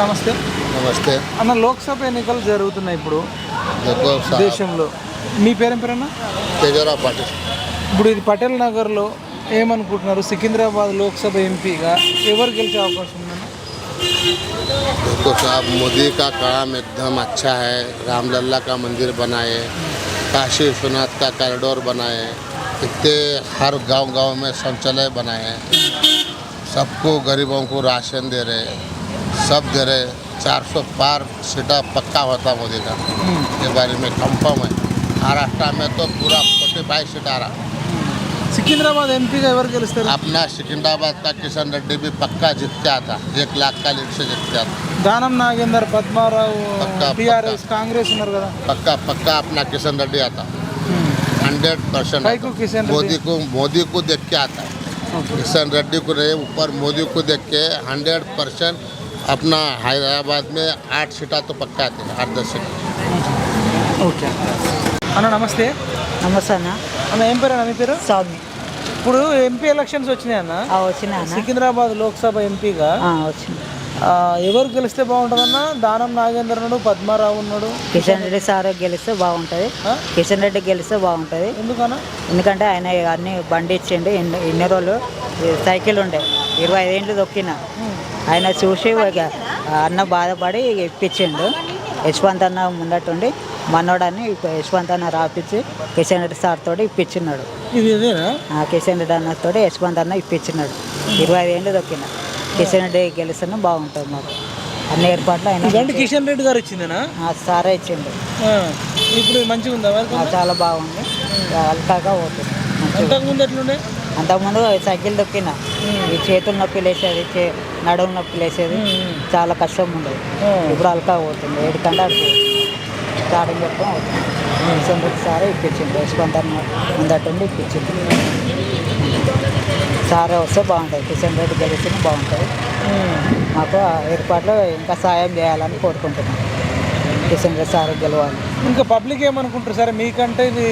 నమస్తే నమస్తే అన్న లోక్సభ ఎన్నికలు జరుగుతున్నాయి ఇప్పుడు देखो साहब దేశంలో మీ పేరేం పేరన్నా तेजोरा पाटिल ఇప్పుడు ఇది పటేల్ నగర్లో ఏమనుకుంటున్నారు సికింద్రాబాద్ లోక్సభ ఎంపీగా ఎవరు గెలిచే అవకాశం ఉందన్న देखो साहब मोदी का काम एकदम अच्छा है रामलला का मंदिर बनाए काशी विश्वनाथ का कॉरिडोर बनाए इतने हर गांव गांव में शौचालय बनाए सबको गरीबों को राशन दे रहे सब जगह 400 पार सीटा पक्का होता मोदी का। के बारे में कंफर्म है। महाराष्ट्र में तो पूरा फोर्टी फाइव सीट आ रहा। सिकंदराबाद एमपी का अपना सिकंदराबाद का किशन रेड्डी भी पक्का जीतता था। एक लाख का लीड से जीतता था। दानम नागेंद्र पद्माराव टीआरएस कांग्रेस पक्का पक्का अपना किशन रेड्डी आता। हंड्रेड परसेंट मोदी को मोदी को देख के आता। किशन रेड्डी को रहे ऊपर मोदी को देख के हंड्रेड परसेंट अपना हैदराबाद में आठ सीटा तो पक्का आते हैं आठ दस सीट ఓకే అన్న నమస్తే నమస్తే అన్న అన్న ఏం పేరు అన్న మీ పేరు సౌమ్య ఇప్పుడు ఎంపీ ఎలక్షన్స్ వచ్చినాయి అన్న ఆ, వచ్చిన అన్న సికింద్రాబాద్ లోక్సభ ఎంపీగా ఆ, వచ్చింది ఆ, ఎవరు గెలిస్తే బాగుంటుందన్న దానం నాగేందర్ ఉన్నాడు పద్మారావు ఉన్నాడు కిషన్ రెడ్డి సార్ గెలిస్తే బాగుంటుంది ఆ? కిషన్ రెడ్డి గెలిస్తే బాగుంటుంది ఎందుకన్నా ఎందుకంటే ఆయన అన్ని బండి ఇచ్చిండు ఇన్ని ఇన్ని రోజులు ఈ సైకిల్ ఉండే ఇరవై ఐదేళ్ళు తొక్కిన ఆయన చూసి ఒక అన్న బాధపడి ఇప్పించిండు. యశ్వంత్ అన్న ముందటుండి మనోడని యశ్వంత్ అన్న రాపిచ్చి కిషన్ రెడ్డి సార్ తోటి ఆ కిషన్ రెడ్డి అన్నతో యశ్వంత్ అన్న ఇప్పించినాడు ఇరవై ఐదేళ్ళు తొక్కిన కిషన్ రెడ్డి గెలిస్తేనే బాగుంటుంది మాకు. అన్ని ఏర్పాట్లు ఆయన కిషన్ రెడ్డి గారు ఇచ్చిందేనా? సారే ఇచ్చిండు. ఇప్పుడు మంచిగా ఉందా చాలా బాగుంది. అల్కాగా పోతుంది. అంతకుముందు ఎట్లుండే? అంతకుముందు సైకిల్ దొక్కిన. ఈ చేతులు నొప్పి లేసేది చే నడుము నొప్పి లేసేది. చాలా కష్టం ఉండేది. ఇప్పుడు అల్కా పోతుంది ఏడుకంటే అడుగు స్టార్టింగ్ చెప్పుకొని అవుతుంది. రెడ్డి సారే ఇప్పించింది. అన్న ముందటుండి ఇప్పించింది. సారే వస్తే బాగుంటుంది. కిషన్ రెడ్డి గెలిస్తే బాగుంటుంది. మాకు ఏర్పాట్లు ఇంకా సాయం చేయాలని కోరుకుంటున్నాం. రెడ్డి సార్ గెలవాలి. ఇంకా పబ్లిక్ ఏమనుకుంటారు సరే? మీకంటే ఇది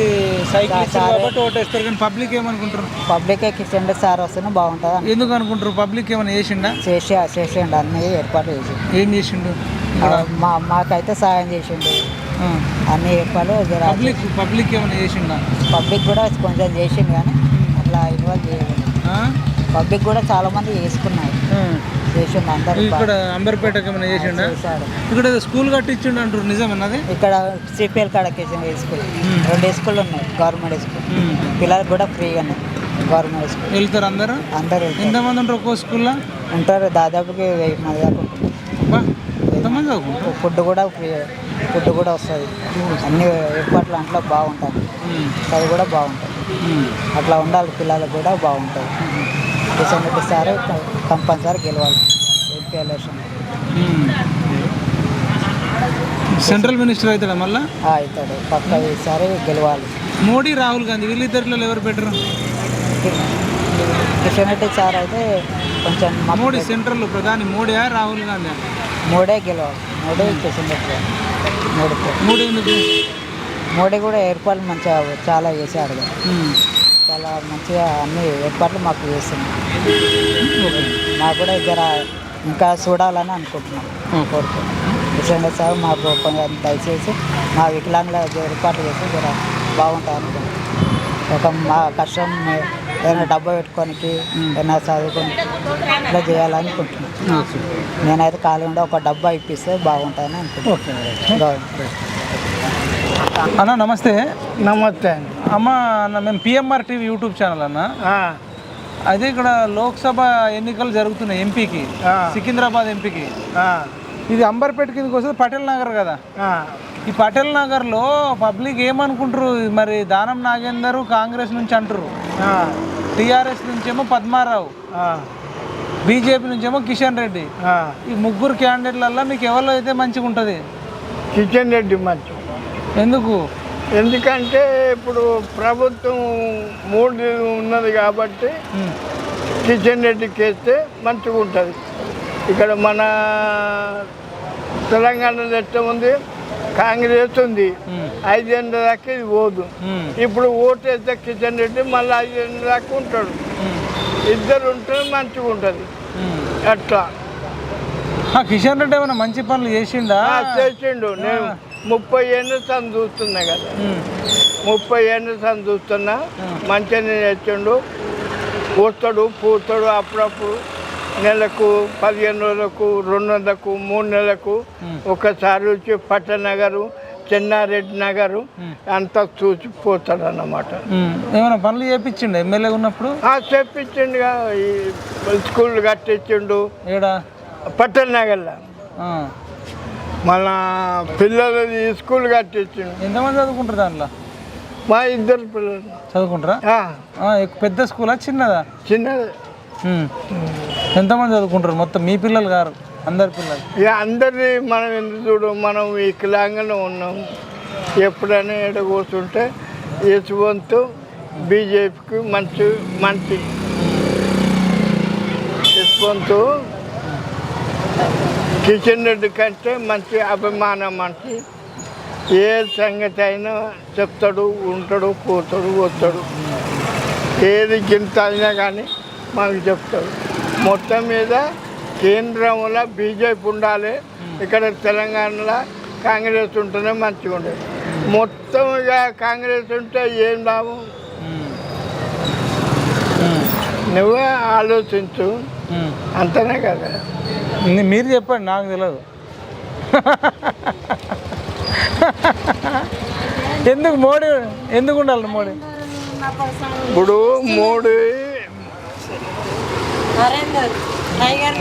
సైకిల్. కాబట్టి ఓటేస్తారు కానీ పబ్లిక్ ఏమనుకుంటారు? పబ్లికే కిషన్ సార్ వస్తేనే బాగుంటుంది? ఎందుకు అనుకుంటారు పబ్లిక్ ఏమైనా చేసిండా? చేసి చేసేయండి అన్ని ఏర్పాట్లు చేసి. ఏం చేసిండు? మా మాకైతే సాయం చేసిండు. అన్ని ఏర్పాట్లు జర పబ్లిక్ పబ్లిక్ ఏమైనా చేసిండా? పబ్లిక్ కూడా కొంచెం చేసిండు కానీ అట్లా ఇన్వాల్వ్ చేయలేదు? పబ్లిక్ కూడా చాలా మంది చేసుకున్నారు. చేసిండు అందరు ఇక్కడ అంబర్పేటకి ఏమైనా చేసిండా? చేశాడు. ఇక్కడ ఏదో స్కూల్ కట్టించిండు అంటారు నిజమన్నది ఇక్కడ సిపిఎల్ కాడ కిషన్ స్కూల్. రెండు స్కూల్ ఉన్నాయి గవర్నమెంట్ స్కూల్. పిల్లలకు కూడా ఫ్రీగానే గవర్నమెంట్ స్కూల్. వెళ్తారు అందరూ? అందరూ. ఎంతమంది ఉంటారు ఒక్కో స్కూల్లో? ఉంటారు దాదాపుకి వెయ్యి మంది దాకా ఫుడ్ కూడా ఫ్రీ ఫుడ్ కూడా వస్తుంది. అన్ని ఏర్పాట్లు అంట్లో బాగుంటాయి. అది కూడా బాగుంటుంది అట్లా ఉండాలి పిల్లలకు కూడా బాగుంటుంది రెడ్డి సార్ కంపల్సరీ గెలవాలి. MP election. సెంట్రల్ మినిస్టర్ అవుతాడా మళ్ళా? అవుతాడు పక్క ఈసారి గెలవాలి. మోడీ రాహుల్ గాంధీ వీళ్ళిద్దరిలో ఎవరు బెటర్? కిషన్ రెడ్డి సార్ అయితే కొంచెం మోడీ సెంట్రల్ ప్రధాని మోడీయా రాహుల్ గాంధీ? మోడే గెలవాలి. మోడీ కిషన్ రెడ్డి. మోడీ మోడీ ఎందుకు? మోడీ కూడా ఏర్పాట్లు మంచిగా చాలా చేశాడు. చాలా మంచిగా అన్ని ఏర్పాట్లు మాకు చేస్తున్నాం మాకు కూడా జర ఇంకా చూడాలని అనుకుంటున్నాం. కోరుకుంటున్నాం రెడ్డి సార్ మాకు కొంచెం దయచేసి మా వికలాంగుల ఏర్పాట్లు చేసి జర బాగుంటుంది అనుకుంటున్నాం. ఒక మా కష్టం ఏదైనా డబ్బా పెట్టుకోనికి ఏదైనా చదువుకొని ఇట్లా చేయాలనుకుంటున్నాం ఓకే. నేనైతే ఉండే ఒక డబ్బా ఇప్పిస్తే బాగుంటుందని అనుకుంటున్నాను అన్న నమస్తే. నమస్తే అండి. అమ్మ అన్న మేము పిఎంఆర్ టీవీ యూట్యూబ్ ఛానల్ అన్న. ఆ, అదే ఇక్కడ లోక్సభ ఎన్నికలు జరుగుతున్నాయి ఎంపీకి. సికింద్రాబాద్ ఎంపీకి. ఆ, ఇది అంబర్పేట కిందకి వస్తుంది పటేల్ నగర్ కదా. ఆ. ఈ పటేల్ నగర్లో పబ్లిక్ ఏమనుకుంటారు? మరి దానం నాగేందర్ కాంగ్రెస్ నుంచి అంటారు ఆ, టీఆర్ఎస్ నుంచేమో పద్మారావు. ఆ, బీజేపీ నుంచేమో కిషన్ రెడ్డి. ఆ. ఈ ముగ్గురు క్యాండిడేట్లల్లో మీకు ఎవరిలో అయితే మంచిగా ఉంటుంది కిషన్ రెడ్డి మంచి ఎందుకు? ఎందుకంటే ఇప్పుడు ప్రభుత్వం మూడు ఉన్నది కాబట్టి కిషన్ రెడ్డికి వేస్తే మంచిగా ఉంటుంది. ఇక్కడ మన తెలంగాణలో ఎట్లా ఉంది కాంగ్రెస్ ఉంది. ఐదేళ్ళ దాకా ఇది పోదు. ఇప్పుడు ఓటు వేస్తే కిషన్ రెడ్డి మళ్ళీ ఐదేళ్ళ దాకా ఉంటాడు. ఇద్దరు ఉంటే మంచిగా ఉంటుంది. అట్లా. ఆ, కిషన్ రెడ్డి ఏమైనా మంచి పనులు చేసిండా? చేసిండు. నేను ముప్పై ఏళ్ళు తను చూస్తున్నా కదా ముప్పై ఏళ్ళు తను చూస్తున్నా మంచిగా చేసిండు పోస్తాడు పూస్తాడు అప్పుడప్పుడు. నెలకు పదిహేను రోజులకు రెండు వందలకు మూడు నెలలకు ఒకసారి వచ్చి పట్టనగరు చెన్నారెడ్డి నగరు అంతా చూసి పోతాడు అన్నమాట. ఏమైనా పనులు చేపించిండు ఎమ్మెల్యే ఉన్నప్పుడు? ఈ స్కూల్ కట్టించిండు. పట్టణ నగర్లో ఆ. మళ్ళా పిల్లలు ఈ స్కూల్ కట్టించిండు. ఎంతమంది చదువుకుంటారు దాంట్లో? మా ఇద్దరు పిల్లలు. చదువుకుంటారా? ఆ, ఆ, ఎక్కు- పెద్ద స్కూలా చిన్నదా? చిన్నది. ఉమ్. ఎంతమంది చదువుకుంటారు మొత్తం? మీ పిల్లలు గారు అందరి పిల్లలు? ఇక అందరినీ మనం ఎందుకు చూడు మనం వికలాంగానే ఉన్నాం. ఎప్పుడైనా ఎడ కూర్చుంటే యశ్వంత్ బీజేపీకి మంచి మంచి. యశ్వంత్ కిషన్ రెడ్డి కంటే మంచి అభిమానం మనకి ఏ సంగతి అయినా చెప్తాడు ఉంటాడు పోతాడు వస్తాడు ఏది గింత అయినా కానీ మాకు చెప్తాడు మొత్తం మీద కేంద్రంలో బీజేపీ ఉండాలి ఇక్కడ తెలంగాణలో కాంగ్రెస్ ఉంటేనే మంచిగా ఉండేది మొత్తం ఇక కాంగ్రెస్ ఉంటే ఏం లాభం. నువ్వే ఆలోచించు. అంతనే కదా ని- మీరు చెప్పండి నాకు తెలియదు ఎందుకు మోడీ ఎందుకు ఉండాలి మోడీ ఇప్పుడు మోడీ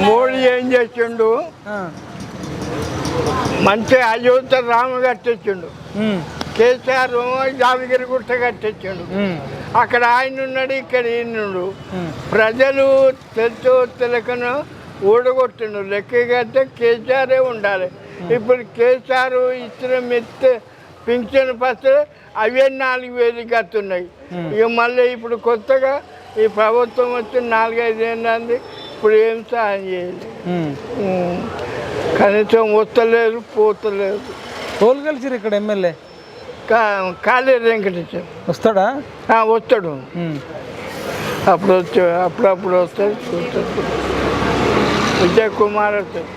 మోడీ ఏం చేసిండు. మంచి అయోధ్య రామ కట్టించిండు. కేసీఆర్ యాదగిరి గుట్ట కట్టించిండు. అక్కడ ఆయన ఉన్నాడు ఇక్కడ ఈయనుడు. ప్రజలు తెలుసో తెలియకను ఓడగొట్టిండు లెక్క కడితే కేసీఆరే ఉండాలి. ఇప్పుడు కేసీఆర్ ఇచ్చిన మెత్త పింఛన్ పత్ర అవే నాలుగు వేలు కత్తున్నాయి ఇక మళ్ళీ ఇప్పుడు కొత్తగా ఈ ప్రభుత్వం వచ్చి నాలుగైదు ఏళ్ళంది ఇప్పుడు ఏం ఉమ్. ఉం. కనీసం వస్తలేదు పోతలేదు. ఎవరు గెలిచిరు ఇక్కడ ఎమ్మెల్యే. కా కాళీ వెంకటేశ్వర. వస్తాడా? వస్తాడు. అప్పుడు వచ్చి అప్పుడప్పుడు వస్తాడు చూస్తాడు. విజయ్ కుమార్ వస్తాడు.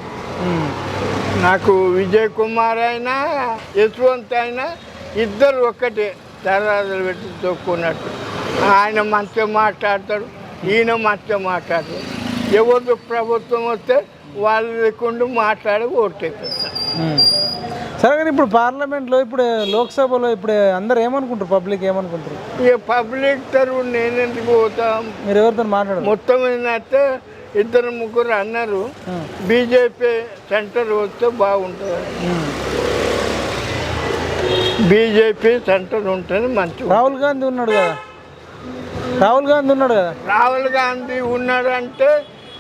నాకు విజయ్ కుమార్ అయినా యశ్వంత్ అయినా ఇద్దరు ఒక్కటే తరగతులు పెట్టి తొక్కున్నట్టు. ఆయన మంచిగా మాట్లాడతాడు ఈయన మంచిగా మాట్లాడతాడు. ఎవరు ప్రభుత్వం వస్తే వాళ్ళు లేకుండా మాట్లాడి ఓటేస్తారు. సరే కానీ ఇప్పుడు పార్లమెంట్లో ఇప్పుడు లోక్సభలో ఇప్పుడు అందరు ఏమనుకుంటారు? పబ్లిక్ ఏమనుకుంటారు? ఇక పబ్లిక్ తరఫు నేను ఎందుకు పోతాం? మీరు ఎవరితో మాట్లాడరు? మొత్తం ఏంటంటే ఇద్దరు ముగ్గురు అన్నారు. బీజేపీ సెంటర్ వస్తే బాగుంటుంది. బీజేపీ సెంటర్ ఉంటుంది మంచిగా రాహుల్ గాంధీ ఉన్నాడు కదా? రాహుల్ గాంధీ ఉన్నాడు కదా? రాహుల్ గాంధీ ఉన్నాడంటే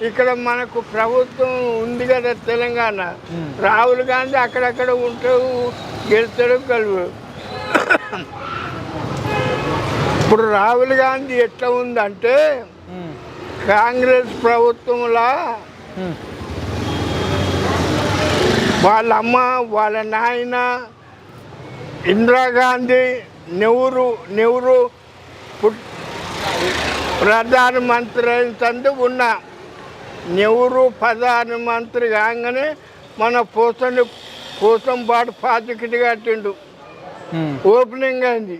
ఇక్కడ మనకు ప్రభుత్వం ఉంది కదా తెలంగాణ. రాహుల్ గాంధీ అక్కడక్కడ ఉంటూ గెలుస్తాడు కలువు ఇప్పుడు రాహుల్ గాంధీ ఎట్లా ఉందంటే కాంగ్రెస్ ప్రభుత్వంలా వాళ్ళ అమ్మ వాళ్ళ నాయన ఇందిరాగాంధీ నెహ్రూ నెహ్రూ ప్రధానమంత్రి అయిన ఉన్నా. నెహ్రూ ప్రధానమంత్రి కాగానే మన పోసని పోసంపాటు ప్రాజెక్టు కట్టిండు. ఓపెనింగ్ అయింది.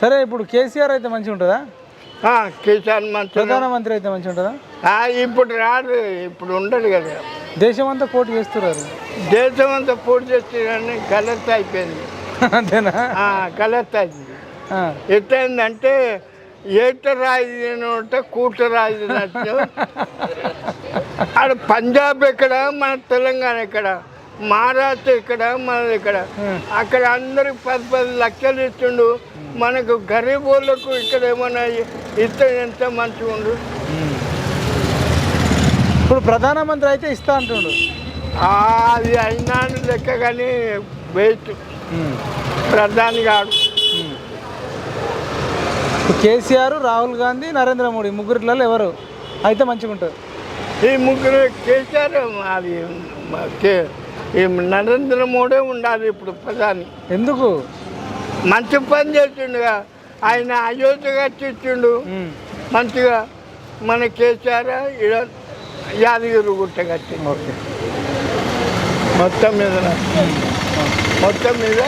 సరే ఇప్పుడు కేసీఆర్ అయితే మంచిగా ఉంటుందా కిసాన్ మంత్రి ప్రధానమంత్రి అయితే మంచిగా ఉంటుందా ఆ, ఇప్పుడు రాడు ఇప్పుడు ఉండడు కదా. దేశం అంతా పోటీ చేస్తున్నారు. దేశం అంతా పూర్తి చేస్తే గలత్ అయిపోయింది. అంతేనా? గలత్ అయింది. ఎట్లయిందంటే ఏట రాయి ఉంటే కూట రాయి తినచ్చు ఆడ పంజాబ్ ఎక్కడ? మన తెలంగాణ ఎక్కడ? మహారాష్ట్ర ఇక్కడ మనది ఇక్కడ అక్కడ అందరికి పది పది లక్షలు ఇస్తుండు. మనకు గరీబ్ వాళ్ళకు ఇక్కడ ఏమన్నా ఇస్తే ఎంత మంచిగా ఉండు. ఇప్పుడు ప్రధానమంత్రి అయితే ఇస్తా అంటుండు. అది అయినా లెక్క కానీ వేస్ట్. ప్రధాని కాడు కేసీఆర్ రాహుల్ గాంధీ నరేంద్ర మోడీ ముగ్గురిలో ఎవరు అయితే మంచిగా ఉంటుంది? ఈ ముగ్గురు కేసీఆర్ అది నరేంద్ర మోడీ ఉండాలి ఇప్పుడు ప్రధాని. ఎందుకు? మంచి పని చేసిండుగా. ఆయన అయోధ్య కట్టించిండు ఉమ్. మంచిగా మన కేసీఆర్ యాదగిరి గుట్ట కట్టిండు ఓకే. మొత్తం మీద మొత్తం మీద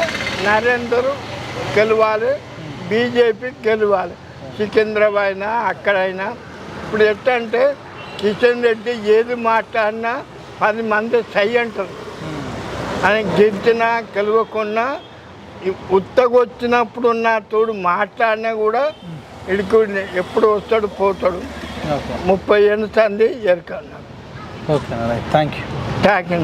నరేందర్ గెలవాలి. బీజేపీ గెలవాలి. సికింద్రాబాద్ అయినా అక్కడైనా. ఇప్పుడు ఎట్లా అంటే కిషన్ రెడ్డి ఏది మాట్లాడినా పది మంది సై అంటారు. ఆయన గెలిచినా గెలవకున్నా ఉత్తగొచ్చినప్పుడు ఉన్న తోడు మాట్లాడినా కూడా ఇడికి ఎప్పుడు వస్తాడు పోతాడు. ముప్పై ఏళ్ళ సంది ఎరకన్నాడు okay thank you thank you